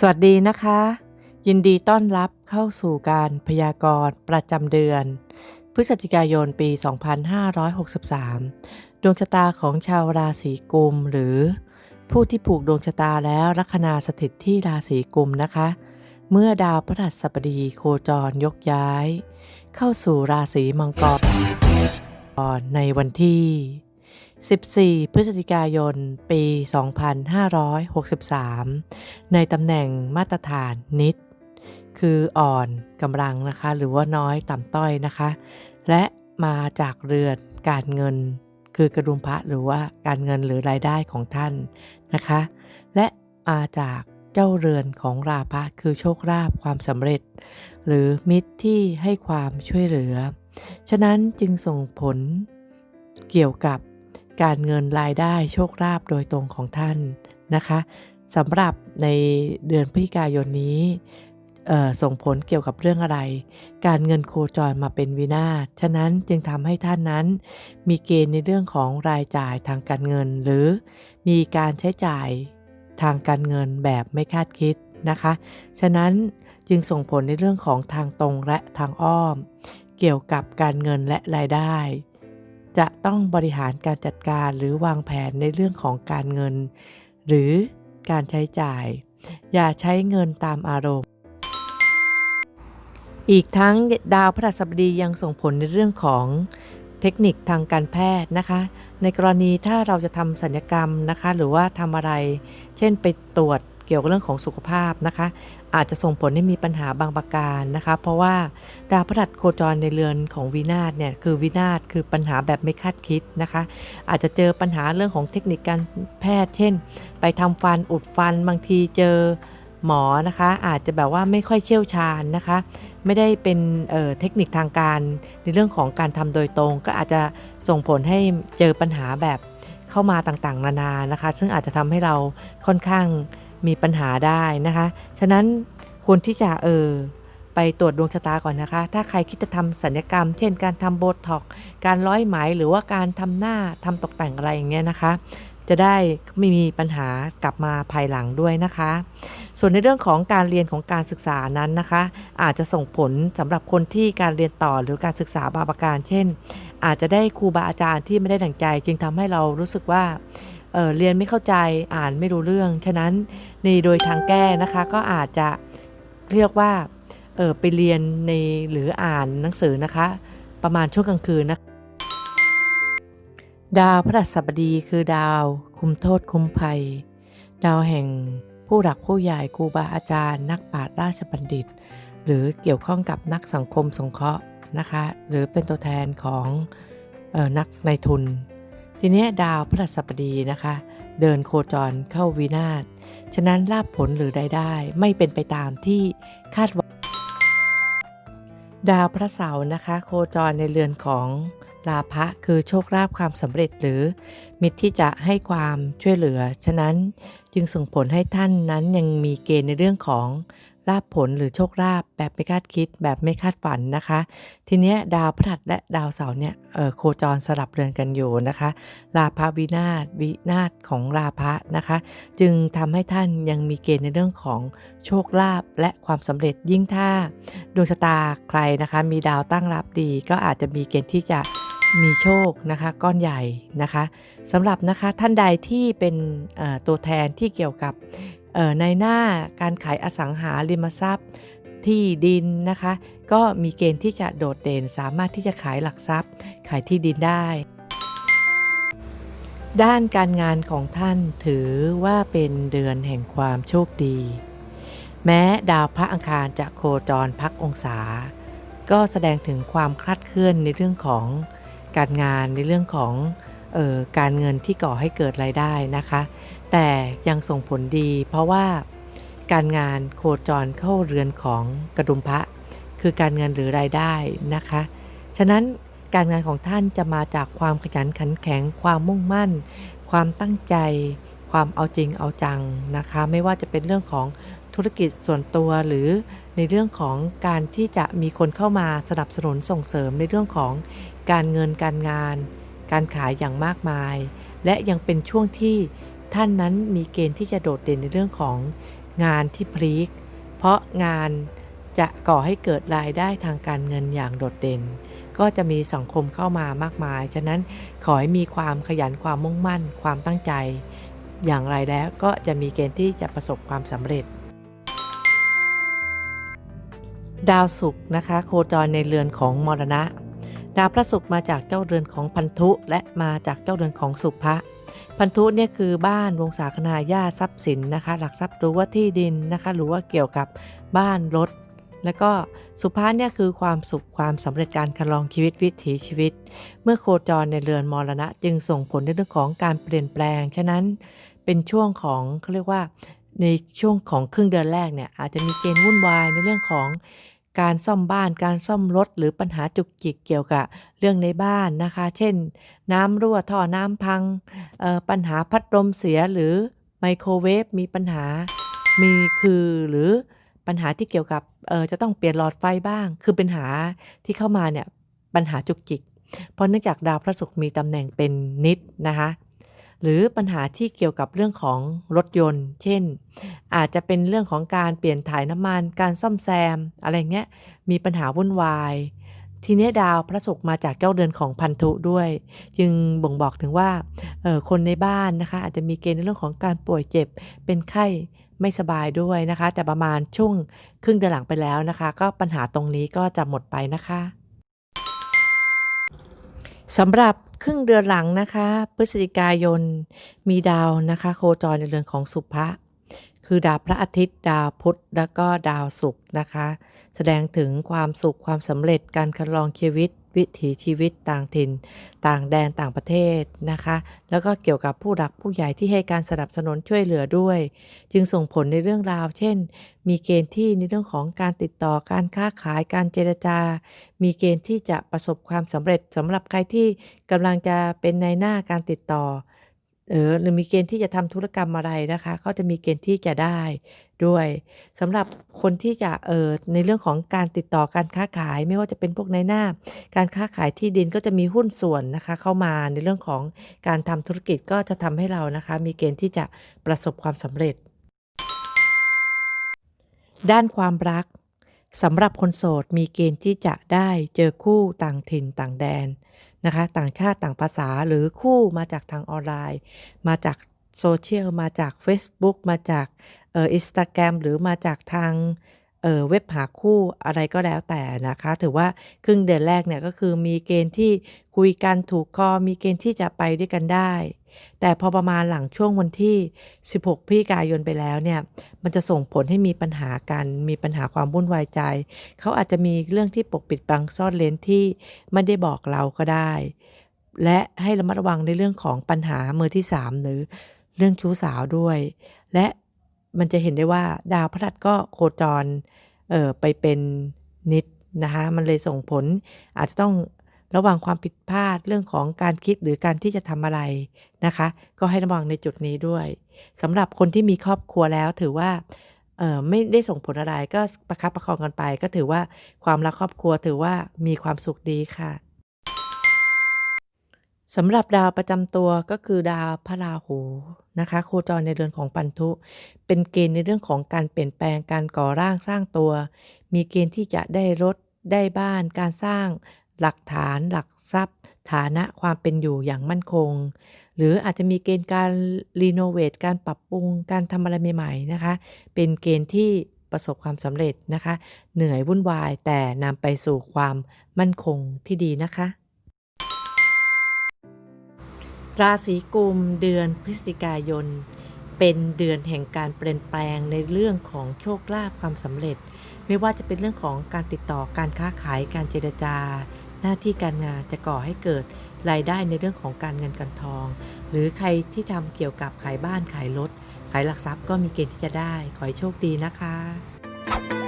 สวัสดีนะคะ ยินดีต้อนรับเข้าสู่การพยากรณ์ประจำเดือน พฤศจิกายนปี 2563 ดวงชะตาของชาวราศีกุม หรือ ผู้ที่ผูกดวงชะตาแล้วลัคนาสถิตที่ราศีกุมนะคะ เมื่อดาวพฤหัสบดีโคจรยกย้าย เข้าสู่ราศีมังกรในวันที่ 14 พฤศจิกายน ปี 2563 ในตำแหน่งมาตรฐานนิด คืออ่อนกำลังนะคะ หรือว่าน้อยต่ำต้อยนะคะ และมาจากเรือนการเงิน คือกระดุมพระหรือว่าการเงินหรือรายได้ของท่านนะคะ และมาจากเจ้าเรือนของราพะคือโชคลาภความสำเร็จ หรือมิตรที่ให้ความช่วยเหลือ ฉะนั้นจึงส่งผลเกี่ยวกับ การเงินรายได้โชคลาภโดยตรงของท่านนะคะสำหรับในเดือนพฤศจิกายนนี้ส่งผลเกี่ยวกับเรื่องอะไร การเงินโคจรมาเป็นวินาศ ฉะนั้นจึงทำให้ท่านนั้น มีเกณฑ์ในเรื่องของรายจ่ายทางการเงิน หรือมีการใช้จ่ายทางการเงินแบบไม่คาดคิดนะคะ ฉะนั้นจึงส่งผลในเรื่องของทางตรงและทางอ้อม เกี่ยวกับการเงินและรายได้ จะต้องบริหารการจัดการหรือวางแผนในเรื่องของการเงิน หรือการใช้จ่าย อย่าใช้เงินตามอารมณ์ อีกทั้งดาวพฤหัสบดียังส่งผลในเรื่องของเทคนิคทางการแพทย์นะคะ ในกรณีถ้าเราจะทำสัญญกรรมนะคะ หรือว่าทำอะไร เช่นไปตรวจ เกี่ยวกับเรื่องของสุขภาพนะคะ อาจจะส่งผลให้มีปัญหาบางประการนะคะ เพราะว่าดาวพฤหัสโคจรในเรือนของวินาศเนี่ยคือวินาศคือปัญหาแบบไม่คาดคิดนะคะ อาจจะเจอปัญหาเรื่องของเทคนิคการแพทย์ เช่น ไปทำฟันอุดฟันบางทีเจอหมอนะคะ อาจจะแบบว่าไม่ค่อยเชี่ยวชาญนะคะ ไม่ได้เป็นเเทคนิคทางการในเรื่องของการทำโดยตรง ก็อาจจะส่งผลให้เจอปัญหาแบบเข้ามาต่างๆ นานานะคะ ซึ่งอาจจะทำให้เราค่อนข้าง มีปัญหาได้นะคะ ฉะนั้นควรที่จะเออไปตรวจดวงชะตาก่อนนะคะ ถ้าใครคิดจะทำสัญญกรรม เช่น การทำโบท็อก การร้อยไหม หรือว่าการทำหน้าทำตกแต่งอะไรอย่างเงี้ยนะคะ จะได้ไม่มีปัญหากลับมาภายหลังด้วยนะคะ ส่วนในเรื่องของการเรียนของการศึกษานั้นนะคะ อาจจะส่งผลสำหรับคนที่การเรียนต่อหรือการศึกษาบางประการ เช่น อาจจะได้ครูบาอาจารย์ที่ไม่ได้ดั่งใจ จึงทำให้เรารู้สึกว่า เเรียนไม่เข้าใจอ่านไม่รู้เรื่อง ฉะนั้นในโดยทางแก้นะคะก็อาจจะเรียกว่าเออไปเรียนในหรืออ่านหนังสือนะคะ ประมาณช่วงกลางคืนนะดาวพระหัสบดีคือดาว คุมโทษคุมภัย ดาวแห่งผู้หลักผู้ใหญ่ครูบาอาจารย์ นักปราชญ์ราชบัณฑิต หรือเกี่ยวข้องกับนักสังคมสงเคราะห์นะคะ หรือเป็นตัวแทนของออนักในทุน ทีนี้ดาวพฤหัสบดีนะคะ เดินโคจรเข้าวินาศฉะนั้นลาบผลหรือใดได้ไม่เป็นไปตามที่คาดหวังดาวพระเสาร์นะคะ โคจรในเรือนของลาภะคือโชคลาภความสำเร็จหรือ มิตรที่จะให้ความช่วยเหลือ ฉะนั้นจึงส่งผลให้ท่านนั้นยังมีเกณฑ์ในเรื่องของ ลาบผลหรือโชคลาภแบบไม่คาดคิดแบบไม่คาดฝันนะคะ ทีเนี้ยดาวพฤหัสและดาวเสาร์เนี่ยโคจรสลับเรือนกันอยู่นะคะ ลาภวินาศวินาศของลาภะนะคะ จึงทำให้ท่านยังมีเกณฑ์ในเรื่องของโชคลาภและความสำเร็จยิ่งถ้าดวงชะตาใครนะคะมีดาวตั้งรับดี ก็อาจจะมีเกณฑ์ที่จะมีโชคนะคะก้อนใหญ่นะคะสำหรับนะคะท่านใดที่เป็นตัวแทนที่เกี่ยวกับ ในหน้าการขายอสังหาริมทรัพย์ที่ดินนะคะ ก็มีเกณฑ์ที่จะโดดเด่นสามารถที่จะขายหลักทรัพย์ ขายที่ดินได้ ด้านการงานของท่านถือว่าเป็นเดือนแห่งความโชคดี แม้ดาวพระอังคารจะโคจรพักองศา ก็แสดงถึงความคลาดเคลื่อนในเรื่องของการงานในเรื่องของ การเงินที่ก่อให้เกิดรายได้นะคะ แต่ยังส่งผลดีเพราะว่าการงานโคจรเข้าเรือนของกระดุมพระ คือการเงินหรือรายได้นะคะ ฉะนั้นการงานของท่านจะมาจากความขยันขันแข็ง ความมุ่งมั่น ความตั้งใจ ความเอาจริงเอาจังนะคะ ไม่ว่าจะเป็นเรื่องของธุรกิจส่วนตัวหรือในเรื่องของการที่จะมีคนเข้ามาสนับสนุนส่งเสริมในเรื่องของการเงินการงาน การขายอย่างมากมาย และยังเป็นช่วงที่ท่านนั้นมีเกณฑ์ที่จะโดดเด่นในเรื่องของงานที่พลีก เพราะงานจะก่อให้เกิดรายได้ทางการเงินอย่างโดดเด่น ก็จะมีสังคมเข้ามามากมาย ฉะนั้นขอให้มีความขยันความมุ่งมั่น ความตั้งใจ อย่างไรแล้วก็จะมีเกณฑ์ที่จะประสบความสำเร็จ ดาวศุกร์นะคะ โคจรในเรือนของมรณะ ดาวพระศุกร์มาจากเจ้าเรือนของพันธุและมาจากเจ้าเรือนของสุภะพันธุเนี่ยคือบ้านวงศาคณาญาติทรัพย์สินนะคะ หลักทรัพย์หรือว่าที่ดินนะคะหรือว่าเกี่ยวกับบ้านรถ แล้วก็สุภาเนี่ยคือความสุขความสำเร็จการคันลองชีวิตวิถีชีวิต เมื่อโคจรในเรือนมรณะ จึงส่งผลในเรื่องของการเปลี่ยนแปลง ฉะนั้นเป็นช่วงของเขาเรียกว่าในช่วงของครึ่งเดือนแรกเนี่ยอาจจะมีเกณฑ์วุ่นวายในเรื่องของ การซ่อมบ้านการซ่อมรถหรือปัญหาจุกจิกเกี่ยวกับเรื่องในบ้านนะคะ เช่น น้ำรั่วท่อน้ำพังปัญหาพัดลมเสียหรือไมโครเวฟมีปัญหามีคือหรือปัญหาที่เกี่ยวกับจะต้องเปลี่ยนหลอดไฟบ้าง คือปัญหาที่เข้ามาเนี่ยปัญหาจุกจิก เพราะเนื่องจากดาวพระศุกร์มีตำแหน่งเป็นนิดนะคะ หรือปัญหาที่เกี่ยวกับเรื่องของรถยนต์ เช่น อาจจะเป็นเรื่องของการเปลี่ยนถ่ายน้ำมัน การซ่อมแซม อะไรเงี้ย มีปัญหาวุ่นวาย ทีนี้ดาวพระศุกร์มาจากเจ้าเดือนของพันธุด้วย จึงบ่งบอกถึงว่าออคนในบ้านนะคะ อาจจะมีเกณฑ์ในเรื่องของการป่วยเจ็บ เป็นไข้ไม่สบายด้วยนะคะ แต่ประมาณช่วงครึ่งเดือนหลังไปแล้วนะคะ ก็ปัญหาตรงนี้ก็จะหมดไปนะคะสำหรับ ครึ่งเดือนหลังนะคะ พฤศจิกายนมีดาวนะคะ โคจรในเรือนของสุภะคือดาวพระอาทิตย์ ดาวพุธแล้วก็ดาวศุกร์นะคะ แสดงถึงความสุขความสำเร็จการคัดลองชีวิต วิถีชีวิตต่างถิ่น ต่างแดนต่างประเทศนะคะ แล้วก็เกี่ยวกับผู้หลักผู้ใหญ่ที่ให้การสนับสนุนช่วยเหลือด้วย จึงส่งผลในเรื่องราว เช่น มีเกณฑ์ที่ในเรื่องของการติดต่อการค้าขายการเจรจา มีเกณฑ์ที่จะประสบความสำเร็จสำหรับใครที่กำลังจะเป็นในหน้าการติดต่อ เออหรือมีเกณฑ์ที่จะทำธุรกรรมอะไรนะคะ ก็จะมีเกณฑ์ที่จะได้ด้วยสำหรับคนที่จะเออในเรื่องของการติดต่อการค้าขาย ไม่ว่าจะเป็นพวกในหน้า การค้าขายที่ดินก็จะมีหุ้นส่วนนะคะ เข้ามาในเรื่องของการทำธุรกิจก็จะทำให้เรานะคะ มีเกณฑ์ที่จะประสบความสำเร็จ ด้านความรักสำหรับคนโสดมีเกณฑ์ที่จะได้เจอคู่ต่างถิ่นต่างแดนนะคะ ต่างชาติต่างภาษาหรือคู่มาจากทางออนไลน์ มาจากโซเชียลมาจาก Facebook มาจากเอ่ออินสตาแกรมหรือมาจากทาง เว็บหาคู่อะไรก็แล้วแต่นะคะ ถือว่าครึ่งเดือนแรกเนี่ยก็คือมีเกณฑ์ที่คุยกันถูกคอมีเกณฑ์ที่จะไปด้วยกันได้ แต่พอประมาณหลังช่วงวันที่ 16พฤศจิกายนไปแล้วเนี่ย มันจะส่งผลให้มีปัญหากัน มีปัญหาความวุ่นวายใจ เขาอาจจะมีเรื่องที่ปกปิดบังซ่อนเลนที่ไม่ได้บอกเราก็ได้ และให้ระมัดระวังในเรื่องของปัญหามือที่ 3 หรือเรื่องชู้สาวด้วย และมันจะเห็นได้ว่าดาวพฤหัสก็โคจร เออไปเป็นนิดนะคะมันเลยส่งผลอาจจะต้องระวังความผิดพลาดเรื่องของการคิดหรือการที่จะทำอะไรนะคะ ก็ให้ระวังในจุดนี้ด้วยสำหรับคนที่มีครอบครัวแล้วถือว่าเออไม่ได้ส่งผลอะไรก็ประคับประคองกันไป ก็ถือว่าความรักครอบครัวถือว่ามีความสุขดีค่ะ สำหรับดาวประจำตัวก็คือดาวพระราหูนะคะ โคจรในเรือนของปันทุ เป็นเกณฑ์ในเรื่องของการเปลี่ยนแปลงการก่อร่างสร้างตัว มีเกณฑ์ที่จะได้รถได้บ้านการสร้างหลักฐานหลักทรัพย์ ฐานะความเป็นอยู่อย่างมั่นคง หรืออาจจะมีเกณฑ์การรีโนเวทการปรับปรุงการทำอะไรใหม่ๆนะคะ เป็นเกณฑ์ที่ประสบความสำเร็จนะคะ เหนื่อยวุ่นวายแต่นำไปสู่ความมั่นคงที่ดีนะคะ ราศีกุมเดือนพฤศจิกายน เป็นเดือนแห่งการเปลี่ยนแปลงในเรื่องของโชคลาภความสำเร็จ ไม่ว่าจะเป็นเรื่องของการติดต่อการค้าขายการเจรจา หน้าที่การงานจะก่อให้เกิดรายได้ในเรื่องของการเงินการทอง หรือใครที่ทำเกี่ยวกับขายบ้านขายรถขายหลักทรัพย์ก็มีเกณฑ์ที่จะได้ ขอให้โชคดีนะคะ